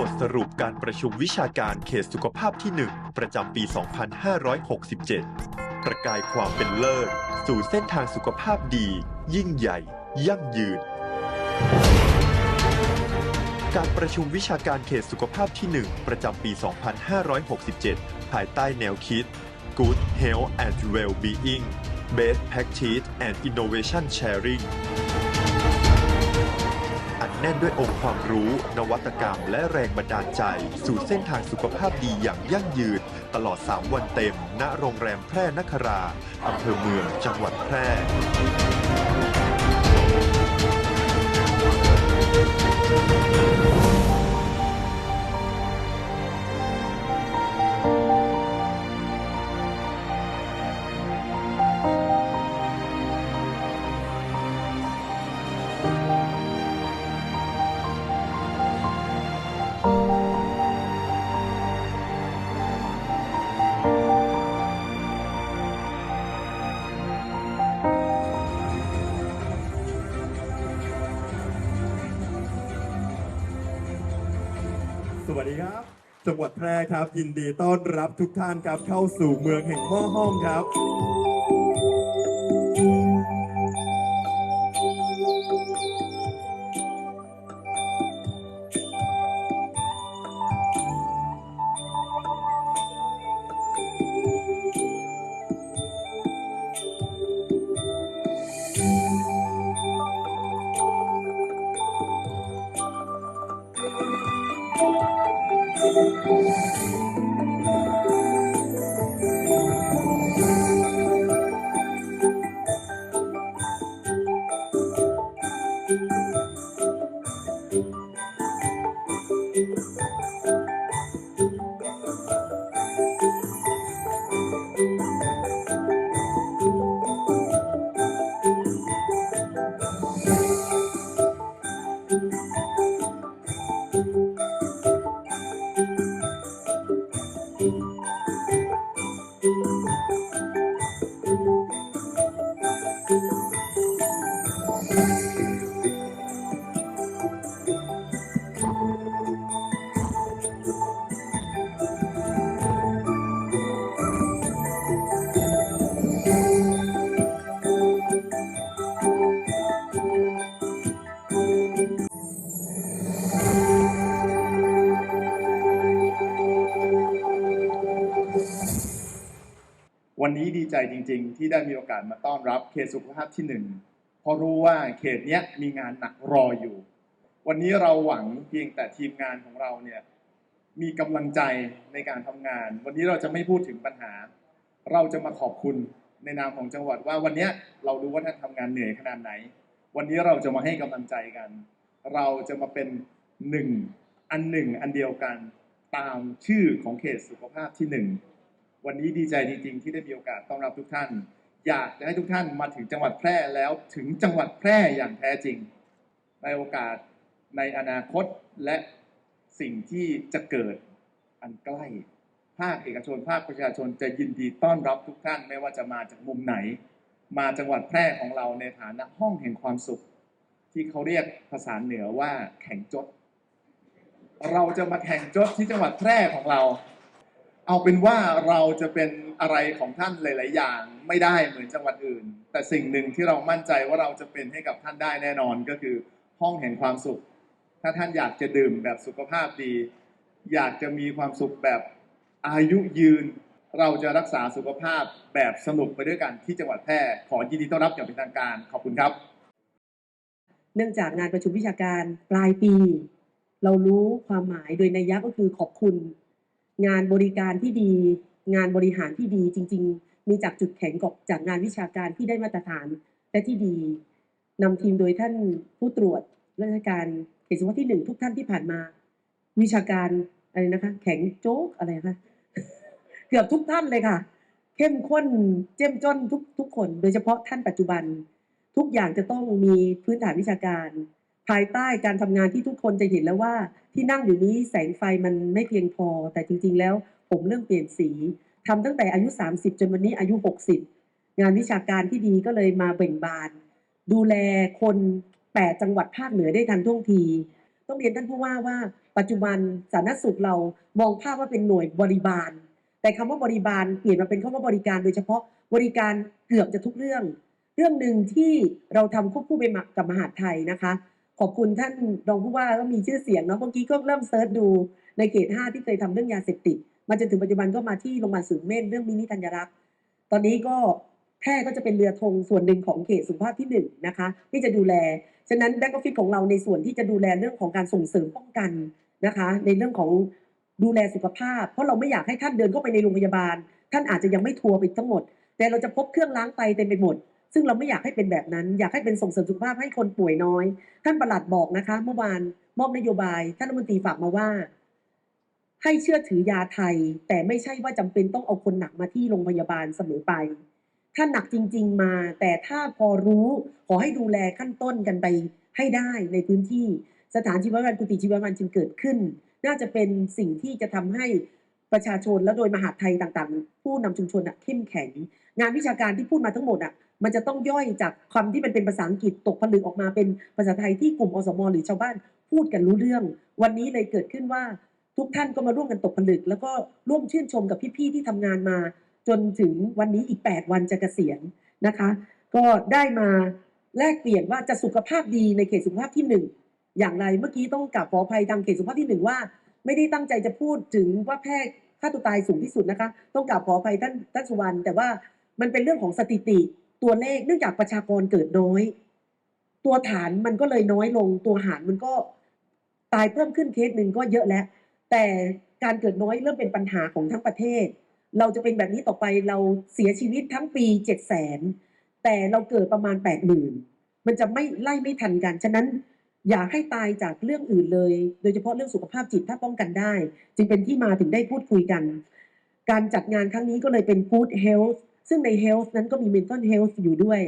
บทสรุปการประชุมวิชาการเขตสุขภาพที่ 1 ประจำปี 2567 ประกายความเป็นเลิศ สู่เส้นทางสุขภาพดี ยิ่งใหญ่ ยั่งยืน การประชุมวิชาการเขตสุขภาพที่ 1 ประจำปี 2567 ภายใต้แนวคิด Good Health and Well-being Best Practice and Innovation Sharing แน่นด้วยองค์ความรู้ นวัตกรรม และแรงบันดาลใจ สู่เส้นทางสุขภาพดีอย่างยั่งยืน ตลอด 3 วันเต็ม ณ โรงแรมแพร่นครา อำเภอเมือง จังหวัดแพร่ วัสดีครับ จังหวัดแพร่ครับ ยินดีต้อนรับทุกท่านครับเข้าสู่เมืองแห่งหม้อห้อมครับ ใจจริง ๆ ที่ได้มีโอกาสมาต้อนรับเขตสุขภาพที่หนึ่งเพราะรู้ว่าเขตเนี้ยมีงานหนักรออยู่ วันนี้เราหวังเพียงแต่ทีมงานของเราเนี่ยมีกำลังใจในการทำงาน วันนี้เราจะไม่พูดถึงปัญหา เราจะมาขอบคุณในนามของจังหวัดว่าวันเนี้ยเรารู้ว่าท่านทำงานเหนื่อยขนาดไหน วันนี้เราจะมาให้กำลังใจกัน เราจะมาเป็นหนึ่งอันหนึ่งอันเดียวกันตามชื่อของเขตสุขภาพที่หนึ่ง วันนี้ดีใจจริงๆที่ได้มีโอกาสต้อนรับทุกท่าน อยากจะให้ทุกท่านมาถึงจังหวัดแพร่แล้วถึงจังหวัดแพร่อย่างแท้จริง ในโอกาสในอนาคตและสิ่งที่จะเกิดอันใกล้ ภาคเอกชนภาคประชาชนจะยินดีต้อนรับทุกท่านไม่ว่าจะมาจากมุมไหน มาจังหวัดแพร่ของเราในฐานะห้องแห่งความสุข ที่เขาเรียกภาษาเหนือว่าแข่งจด เราจะมาแข่งจดที่จังหวัดแพร่ของเรา เอาเป็นว่าเราจะเป็นอะไรของท่านหลาย ๆ อย่างไม่ได้เหมือนจังหวัดอื่น แต่สิ่งหนึ่งที่เรามั่นใจว่าเราจะเป็นให้กับท่านได้แน่นอนก็คือห้องแห่งความสุข ถ้าท่านอยากจะดื่มแบบสุขภาพดี อยากจะมีความสุขแบบอายุยืน เราจะรักษาสุขภาพแบบสนุกไปด้วยกันที่จังหวัดแพร่ขอยินดีต้อนรับอย่างเป็นทางการขอบคุณครับ เนื่องจากงานประชุมวิชาการปลายปี เรารู้ความหมายโดยนัยยะก็คือขอบคุณ งานบริการที่ดี งานบริหารที่ดีจริง ๆ มีจากจุดแข็งกับจากงานวิชาการที่ได้มาตรฐานและที่ดีนำทีมโดยท่านผู้ตรวจราชการเขตสุขภาพที่หนึ่งทุกท่านที่ผ่านมา วิชาการอะไรนะคะ แข็งโจ๊กอะไรคะเกือบทุกท่านเลยค่ะ เข้มข้นเจ้มจ้นทุกทุกคน โดยเฉพาะท่านปัจจุบัน ทุกอย่างจะต้องมีพื้นฐานวิชาการ ภายใต้การทำงานที่ทุกคนจะเห็นแล้วว่า ที่นั่งอยู่นี้แสงไฟมันไม่เพียงพอ แต่จริง ๆ แล้วผมเรื่องเปลี่ยนสีทำตั้งแต่อายุ 30 จนวันนี้อายุ 60 งานวิชาการที่ดีก็เลยมาเบ่งบาน ดูแลคน8จังหวัดภาคเหนือได้ทันท่วงที ต้องเรียนท่านผู้ว่าว่า ปัจจุบันสาธารณสุขเรามองภาพว่าเป็นหน่วยบริบาล แต่คำว่าบริบาลเปลี่ยนมาเป็นคำว่าบริการโดยเฉพาะบริการเกือบจะทุกเรื่อง เรื่องหนึ่งที่เราทำควบคู่ไปกับมหาดไทยนะคะ อบคุณท่านรองผู้ว่าก็มีชื่อเสียงเนาะเมื่อกี้ก็เริ่มเซิร์ชดูในเขตห้าที่เคยทำเรื่องยาเสพติดมาจนถึงปัจจุบันก็มาที่โรงพยาบาลสูงเม่นเรื่องมินิธัญรักษ์ตอนนี้ก็แพร่ก็จะเป็นเรือธงส่วนหนึ่งของเขตสุขภาพที่หนึ่งนะคะที่จะดูแล ฉะนั้นแบ็กออฟฟิศของเราในส่วนที่จะดูแลเรื่องของการส่งเสริมป้องกันนะคะ ในเรื่องของดูแลสุขภาพ เพราะเราไม่อยากให้ท่านเดินเข้าไปในโรงพยาบาล ท่านอาจจะยังไม่ทัวร์ไปทั้งหมด แต่เราจะพบเครื่องล้างไตเต็มไปหมด ซึ่งเราไม่อยากให้เป็นแบบนั้น อยากให้เป็นส่งเสริมสุขภาพให้คนป่วยน้อย ท่านประหลัดบอกนะคะ เมื่อวานมอบนโยบายท่านรัฐมนตรีฝากมาว่า ให้เชื่อถือยาไทย แต่ไม่ใช่ว่าจำเป็นต้องเอาคนหนักมาที่โรงพยาบาลเสมอไป ถ้าหนักจริง ๆมา แต่ถ้าพอรู้ขอให้ดูแลขั้นต้นกันไปให้ได้ในพื้นที่สถานชีววันกุฏิชีววันจึงเกิดขึ้น น่าจะเป็นสิ่งที่จะทำให้ประชาชนและโดยมหาไทยต่างๆ ผู้นำชุมชนอะเข้มแข็ง งานวิชาการที่พูดมาทั้งหมดอะ มันจะต้องย่อยจากคำที่มันเป็นภาษาอังกฤษตกผลึกออกมาเป็นภาษาไทยที่กลุ่มอสมหรือชาวบ้านพูดกันรู้เรื่อง วันนี้เลยเกิดขึ้นว่าทุกท่านก็มาร่วมกันตกผลึก แล้วก็ร่วมชื่นชมกับพี่ๆที่ทำงานมา จนถึงวันนี้อีก 8 วันจะเกษียณนะคะ ก็ได้มาแลกเปลี่ยนว่าจะสุขภาพดีในเขตสุขภาพที่หนึ่งอย่างไรเมื่อกี้ต้องกลับขออภัยทางเขตสุขภาพที่หนึ่งว่า ไม่ได้ตั้งใจจะพูดถึงว่าแพทย์ค่าตัวตายสูงที่สุดนะคะ ต้องกลับขออภัยท่านท่านสุวรรณแต่ว่ามันเป็นเรื่องของสถิติ ตัวเลขเนื่องจากประชากรเกิดน้อย ตัวฐานมันก็เลยน้อยลง ตัวหารมันก็ตายเพิ่มขึ้นเคสหนึ่งก็เยอะแล้ว แต่การเกิดน้อยเริ่มเป็นปัญหาของทั้งประเทศ เราจะเป็นแบบนี้ต่อไปเราเสียชีวิตทั้งปีเจ็ดแสนแต่เราเกิดประมาณแปดหมื่นมันจะไม่ไล่ไม่ทันกัน ฉะนั้นอย่าให้ตายจากเรื่องอื่นเลย โดยเฉพาะเรื่องสุขภาพจิตถ้าป้องกันได้ จึงเป็นที่มาถึงได้พูดคุยกัน การจัดงานครั้งนี้ก็เลยเป็น Good Health ซึ่งใน Health นั้นก็มี Mental Health อยู่ด้วย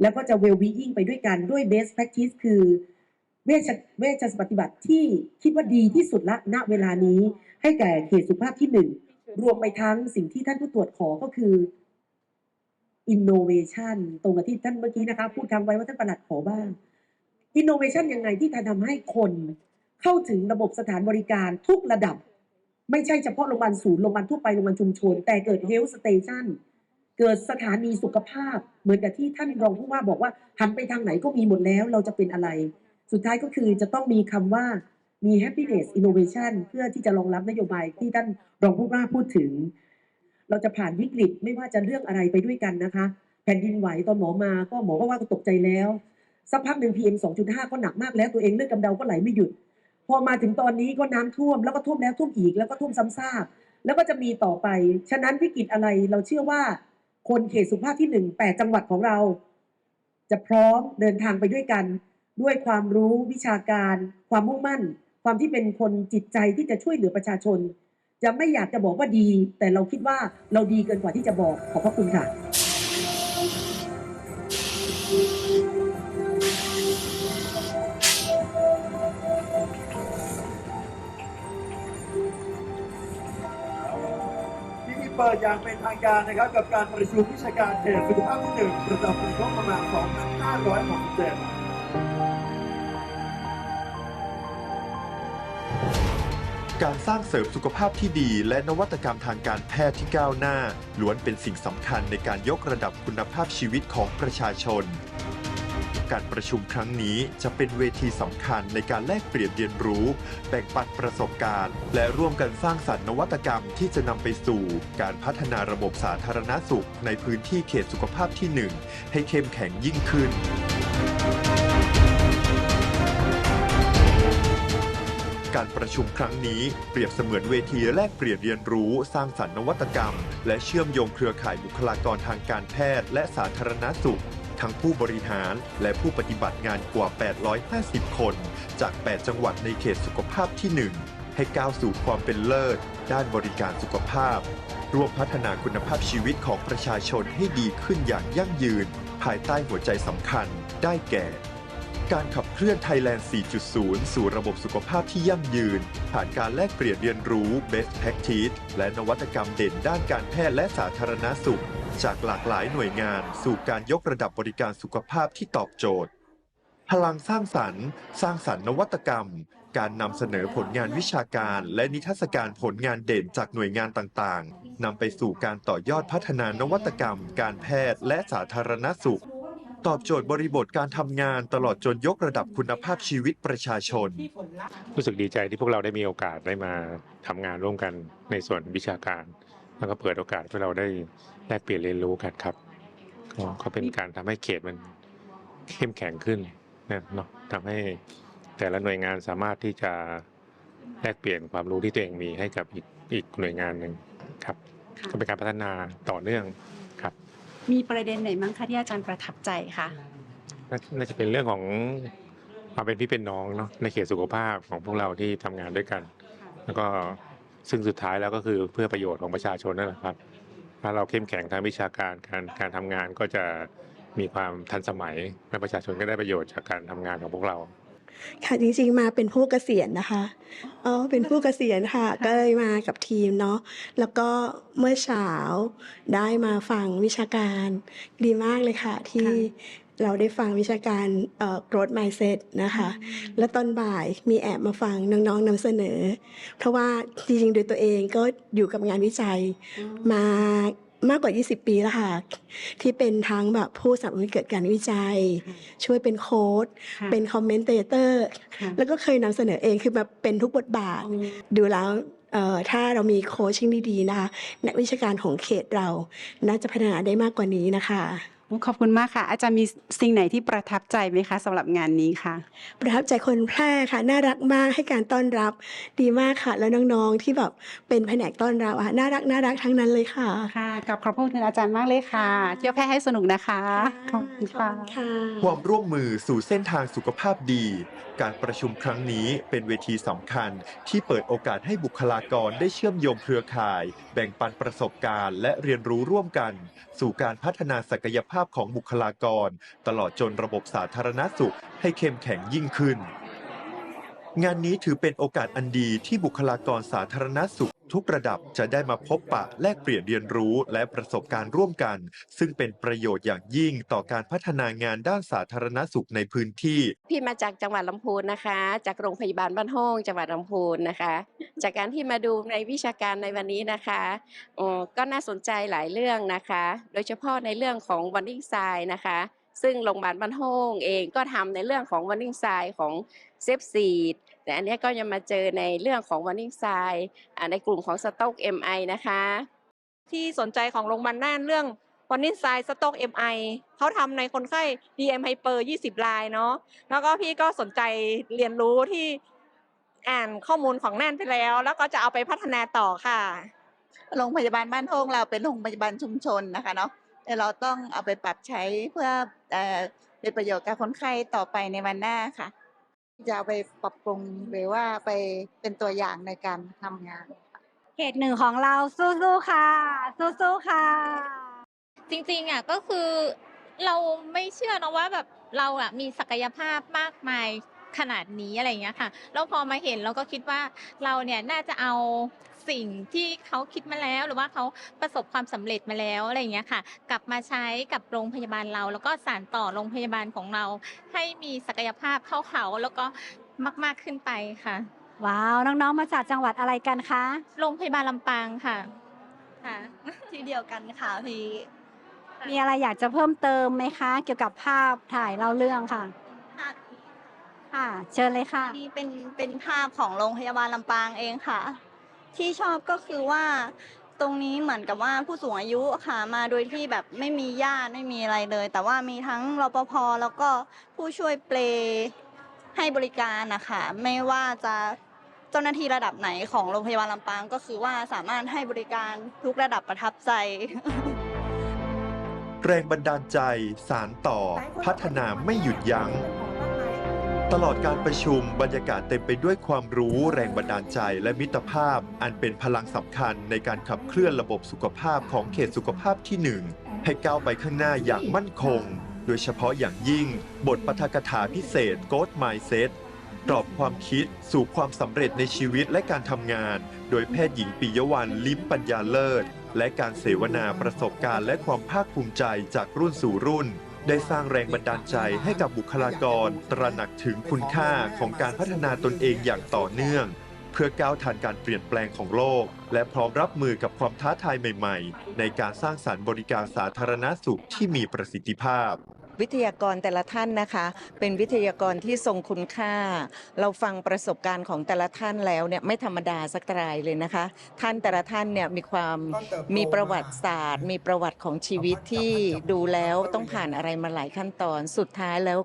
แล้วก็จะ Well-being ไปด้วยกันด้วย Best Practice คือเวชเวชปฏิบัติที่คิดว่าดีที่สุดละณเวลานี้ ให้แก่เขตสุขภาพที่หนึ่งรวมไปทั้งสิ่งที่ท่านผู้ตรวจขอก็คือ innovation ตรงกับที่ท่านเมื่อกี้นะคะ พูดคำไว้ว่าท่านประหลัดขอบ้าง innovation ยังไงที่จะทำให้คนเข้าถึงระบบสถานบริการทุกระดับ ไม่ใช่เฉพาะโรงพยาบาลศูนย์โรงพยาบาลทั่วไปโรงพยาบาลชุมชน แต่เกิด health station เกิดสถานีสุขภาพ เหมือนกับที่ท่านรองผู้ว่าบอกว่าหันไปทางไหนก็มีหมดแล้วเราจะเป็นอะไร สุดท้ายก็คือจะต้องมีคำว่ามี happiness innovation เพื่อที่จะรองรับนโยบายที่ท่านรองผู้ว่าพูดถึง เราจะผ่านวิกฤตไม่ว่าจะเรื่องอะไรไปด้วยกันนะคะ แผ่นดินไหวตอนหมอมาก็หมอก็ว่าก็ตกใจแล้วสักพักหนึ่ง PM 2.5 ก็หนักมากแล้วตัวเองเลือดกำเดาก็ไหลไม่หยุด พอมาถึงตอนนี้ก็น้ำท่วมแล้วก็ท่วมแล้วท่วมอีกแล้วก็ท่วมซ้ำซากแล้วก็จะมีต่อไป ฉะนั้นวิกฤตอะไรเราเชื่อว่า คนเขตสุขภาพที่หนึ่งแปดจังหวัดของเรา จะพร้อมเดินทางไปด้วยกัน ด้วยความรู้วิชาการ ความมุ่งมั่น ความที่เป็นคนจิตใจที่จะช่วยเหลือประชาชน จะไม่อยากจะบอกว่าดี แต่เราคิดว่าเราดีเกินกว่าที่จะบอกขอบพระคุณค่ะ ปิดอย่างเป็นทางการนะครับ กับการประชุมวิชาการเขตสุขภาพที่หนึ่งประจำปีงบประมาณ 2567การสร้างเสริมสุขภาพที่ดี และนวัตกรรมทางการแพทย์ที่ก้าวหน้า ล้วนเป็นสิ่งสำคัญในการยกระดับคุณภาพชีวิตของประชาชน การประชุมครั้งนี้จะเป็นเวทีสำคัญในการแลกเปลี่ยนเรียนรู้ แบ่งปันประสบการณ์ และร่วมกันสร้างสรรค์นวัตกรรมที่จะนำไปสู่การพัฒนาระบบสาธารณสุข ในพื้นที่เขตสุขภาพที่ 1 ให้เข้มแข็งยิ่งขึ้นการประชุมครั้งนี้เปรียบเสมือนเวทีแลกเปลี่ยนเรียนรู้ สร้างสรรค์นวัตกรรม และเชื่อมโยงเครือข่ายบุคลากรทางการแพทย์ และสาธารณสุข ทั้งผู้บริหารและผู้ปฏิบัติงานกว่า 850 คน จาก 8 จังหวัดในเขตสุขภาพที่ 1 ให้ก้าวสู่ความเป็นเลิศ ด้านบริการสุขภาพ ร่วมพัฒนาคุณภาพชีวิตของประชาชนให้ดีขึ้นอย่างยั่งยืน ภายใต้หัวใจสำคัญได้แก่ การขับเคลื่อนไทยแลนด์4.0 สู่ระบบสุขภาพที่ยั่งยืน ผ่านการแลกเปลี่ยนเรียนรู้ Best Practice และนวัตกรรมเด่นด้านการแพทย์และสาธารณสุข จากหลากหลายหน่วยงาน สู่การยกระดับบริการสุขภาพที่ตอบโจทย์ พลังสร้างสรรค์ สร้างสรรค์นวัตกรรม การนำเสนอผลงานวิชาการ และนิทรรศการผลงานเด่นจากหน่วยงานต่างๆนำไปสู่การต่อยอดพัฒนานวัตกรรม การแพทย์และสาธารณสุข ตอบโจทย์บริบทการทำงานตลอดจนยกระดับคุณภาพชีวิตประชาชน รู้สึกดีใจที่พวกเราได้มีโอกาสได้มาทำงานร่วมกันในส่วนวิชาการ แล้วก็เปิดโอกาสให้เราได้แลกเปลี่ยนเรียนรู้กันครับก็ก็เป็นการทำให้เขตมันเข้มแข็งขึ้นนะเนาะทำให้แต่ละหน่วยงานสามารถที่จะแลกเปลี่ยนความรู้ที่ตัวเองมีให้กับอีกอีกหน่วยงานหนึ่งครับค่ะก็เป็นการพัฒนาต่อเนื่องครับ มีประเด็นไหนมั้งคะที่อาจารย์ประทับใจคะน่าน่าจะเป็นเรื่องของความเป็นพี่เป็นน้องเนาะในเขตสุขภาพของพวกเราที่ทำงานด้วยกัน แล้วก็ซึ่งสุดท้ายแล้วก็คือเพื่อประโยชน์ของประชาชนนั่นแหละครับ ถ้าเราเข้มแข็งทางวิชาการการการทำงานก็จะมีความทันสมัยและประชาชนก็ได้ประโยชน์จากการทำงานของพวกเรา ค่ะจริงๆมาเป็นผู้เกษียณนะคะอ๋อเป็นผู้เกษียณค่ะ ก็เลยมากับทีมเนาะแล้วก็เมื่อเช้าได้มาฟังวิชาการดีมากเลยค่ะ ที่เราได้ฟังวิชาการเอ่อ growth mindset นะคะ แล้วตอนบ่ายมีแอบมาฟังน้องๆนำเสนอ เพราะว่าจริงๆโดยตัวเองก็อยู่กับงานวิจัยมา มากกว่า 20 ปีแล้วค่ะ ที่เป็นทั้งแบบผู้สนับสนุนเกิดการวิจัย ช่วยเป็นโค้ดค่ะเป็นคอมเมนเตเตอร์ค่ะแล้วก็เคยนำเสนอเองคือแบบเป็นทุกบทบาท ดูแล้วเอ่อถ้าเรามีโคชชิ่งดีๆนะคะนักวิชาการของเขตเราน่าจะพัฒนาได้มากกว่านี้นะคะ ขอบคุณมากค่ะ อาจารย์มีสิ่งไหนที่ประทับใจไหมคะสำหรับงานนี้ค่ะ ประทับใจคนแพร่ค่ะ น่ารักมากให้การต้อนรับดีมากค่ะ แล้วน้องๆที่แบบเป็นแผนกต้อนรับอะน่ารักน่ารักทั้งนั้นเลยค่ะค่ะกับขอบคุณอาจารย์มากเลยค่ะ เที่ยวแพร่ให้สนุกนะคะขอบคุณค่ะค่ะความร่วมมือสู่เส้นทางสุขภาพดี การประชุมครั้งนี้เป็นเวทีสำคัญ ที่เปิดโอกาสให้บุคลากรได้เชื่อมโยงเครือข่าย แบ่งปันประสบการณ์ และเรียนรู้ร่วมกัน สู่การพัฒนาศักยภาพของบุคลากร ตลอดจนระบบสาธารณสุขให้เข้มแข็งยิ่งขึ้น งานนี้ถือเป็นโอกาสอันดีที่บุคลากรสาธารณสุข ทุกระดับจะได้มาพบปะแลกเปลี่ยนเรียนรู้และประสบการณ์ร่วมกัน ซึ่งเป็นประโยชน์อย่างยิ่งต่อการพัฒนางานด้านสาธารณสุขในพื้นที่ พี่มาจากจังหวัดลำพูนนะคะ จากโรงพยาบาลบ้านห้องจังหวัดลำพูนนะคะ จากการที่มาดูในวิชาการในวันนี้นะคะก็น่าสนใจหลายเรื่องนะคะ โดยเฉพาะในเรื่องของวันนิ่งไซนะคะ ซึ่งโรงพยาบาลบ้านห้องเองก็ทำในเรื่องของวันนิ่งไซของเซฟซีดแต่อันนี้ก็ยังมาเจอในเรื่องของวันนิ่งไซในกลุ่มของสต็อก MI นะคะ ที่สนใจของโรงพยาบาลน่านเรื่องวันนินไซสต็อก MI เขาทำในคนไข้ DM Hyper 20 รายเนาะแล้วก็พี่ก็สนใจเรียนรู้ที่อ่านข้อมูลของน่านไปแล้ว แล้วก็จะเอาไปพัฒนาต่อค่ะโรงพยาบาาลบ้านโฮงเราเป็นโรงพยาบาลชุมชนนะคะเนาะแต่เราต้องเอาไปปรับใช้เพื่อ เอ่อเป็นประโยชน์กับคนไข้ต่อไปในวันหน้าค่ะ จะเอาไปปรับปรุงหรือว่าไปเป็นตัวอย่างในการทำงานเขตหนึ่งของเราสู้ๆค่ะ สู้ๆค่ะ จริงๆอะก็คือเราไม่เชื่อนะว่าแบบเราอะมีศักยภาพมากมาย ขนาดนี้อะไรอย่างเงี้ยค่ะแล้วพอมาเห็นเราก็คิดว่าเราเนี่ยน่าจะเอาสิ่งที่เขาคิดมาแล้วหรือว่าเขาประสบความสำเร็จมาแล้วอะไรอย่างเงี้ยค่ะ กลับมาใช้กับโรงพยาบาลเรา แล้วก็สานต่อโรงพยาบาลของเรา ให้มีศักยภาพเท่าเขาแล้วก็มาก ๆขึ้นไปค่ะ ว้าว น้องๆ มาจากจังหวัดอะไรกันคะ โรงพยาบาลลำปางค่ะ ค่ะ ที่เดียวกันค่ะพี่ มีอะไรอยากจะเพิ่มเติมไหมคะ เกี่ยวกับภาพถ่ายเล่าเรื่องค่ะ ค่ะ เชิญเลยค่ะนี่เป็นเป็นภาพของโรงพยาบาลลำปางเองค่ะ ที่ชอบก็คือว่าตรงนี้เหมือนกับว่าผู้สูงอายุค่ะมาโดยที่แบบไม่มีญาติไม่มีอะไรเลย แต่ว่ามีทั้งรปภแล้วก็ผู้ช่วยเปลให้บริการนะคะไม่ว่าจะเจ้าหน้าที่ระดับไหนของโรงพยาบาลลำปาง ก็คือว่าสามารถให้บริการทุกระดับประทับใจ แรงบันดาลใจสารต่อพัฒนาไม่หยุดยัง้ง ตลอดการประชุมบรรยากาศเต็มไปด้วยความรู้แรงบันดาลใจและมิตรภาพ อันเป็นพลังสำคัญในการขับเคลื่อนระบบสุขภาพของเขตสุขภาพที่หนึ่งให้ก้าวไปข้างหน้าอย่างมั่นคง โดยเฉพาะอย่างยิ่ง บทปาฐกถาพิเศษ g o d Mindset กรอบความคิดสู่ความสำเร็จในชีวิตและการทำงาน โดยแพทย์หญิงปิยวรรณลิ้มปัญญาเลิศ และการเสวนาประสบการณ์และความภาคภูมิใจจากรุ่นสู่รุ่น ได้สร้างแรงบันดาลใจให้กับบุคลากร ตระหนักถึงคุณค่าของการพัฒนาตนเองอย่างต่อเนื่อง เพื่อก้าวทันการเปลี่ยนแปลงของโลก และพร้อมรับมือกับความท้าทายใหม่ ๆ ในการสร้างสารรค์บริการสาธารณสุขที่มีประสิทธิภาพ วิทยากรแต่ละท่านนะคะ เป็นวิทยากรที่ทรงคุณค่า เราฟังประสบการณ์ของแต่ละท่านแล้วเนี่ยไม่ธรรมดาสักรายเลยนะคะ ท่านแต่ละท่านเนี่ยมีความมีประวัติศาสตร์ มีประวัติของชีวิตที่ดูแล้วต้องผ่านอะไรมาหลายขั้นตอน สุดท้ายแล้ว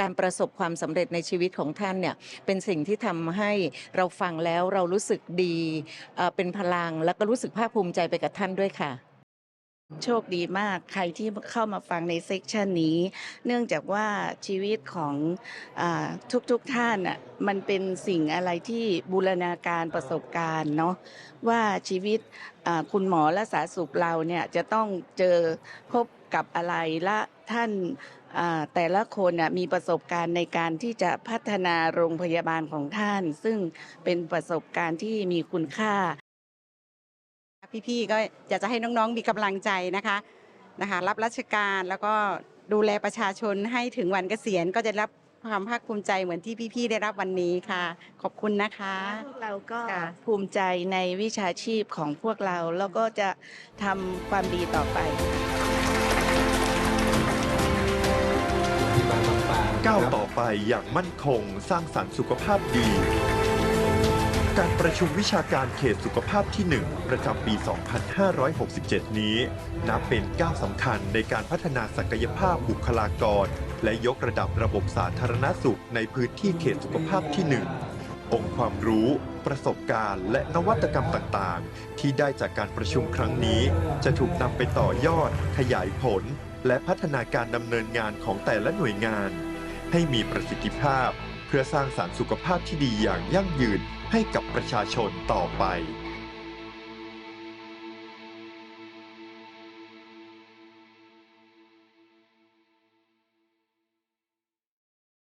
การประสบความสำเร็จในชีวิตของท่านเนี่ยเป็นสิ่งที่ทำให้เราฟังแล้วเรารู้สึกดีเอ่อเป็นพลังแล้วก็รู้สึกภาคภูมิใจไปกับท่านด้วยค่ะ โชคดีมากใครที่เข้ามาฟังในเซกชันนี้ เนื่องจากว่าชีวิตของอทุกๆทท่านอะมันเป็นสิ่งอะไรที่บูรณาการประสบการณ์เนาะว่าชีวิตคุณหมอและสาธารณสุขเราเนี่ยจะต้องเจอพบกับอะไรและท่านแต่ละคนน่ะมีประสบการณ์ในการที่จะพัฒนาโรงพยาบาลของท่าน ซึ่งเป็นประสบการณ์ที่มีคุณค่า พี่ๆก็อยากจะให้น้องๆมีกำลังใจนะคะนะคะรับราชการแล้วก็ดูแลประชาชนให้ถึงวันเกษียณก็จะรับความภาคภูมิใจเหมือนที่พี่ๆได้รับวันนี้ค่ะ ขอบคุณนะคะ พวกเราก็ค่ะภูมิใจในวิชาชีพของพวกเรา แล้วก็จะทำความดีต่อไป ก้าวต่อไปอย่างมั่นคง สร้างสรรค์สุขภาพดี การประชุมวิชาการเขตสุขภาพที่ 1 ประจำปี 2567 นี้ นับเป็นก้าวสำคัญในการพัฒนาศักยภาพบุคลากร และยกระดับระบบสาธารณสุขในพื้นที่เขตสุขภาพที่ 1 องค์ความรู้ ประสบการณ์และนวัตกรรมต่างๆ ที่ได้จากการประชุมครั้งนี้ จะถูกนำไปต่อยอด ขยายผล และพัฒนาการดำเนินงานของแต่ละหน่วยงาน ให้มีประสิทธิภาพ เพื่อสร้างสารรค์สุขภาพที่ดีอย่างยั่งยืนให้กับประชาชนต่อไป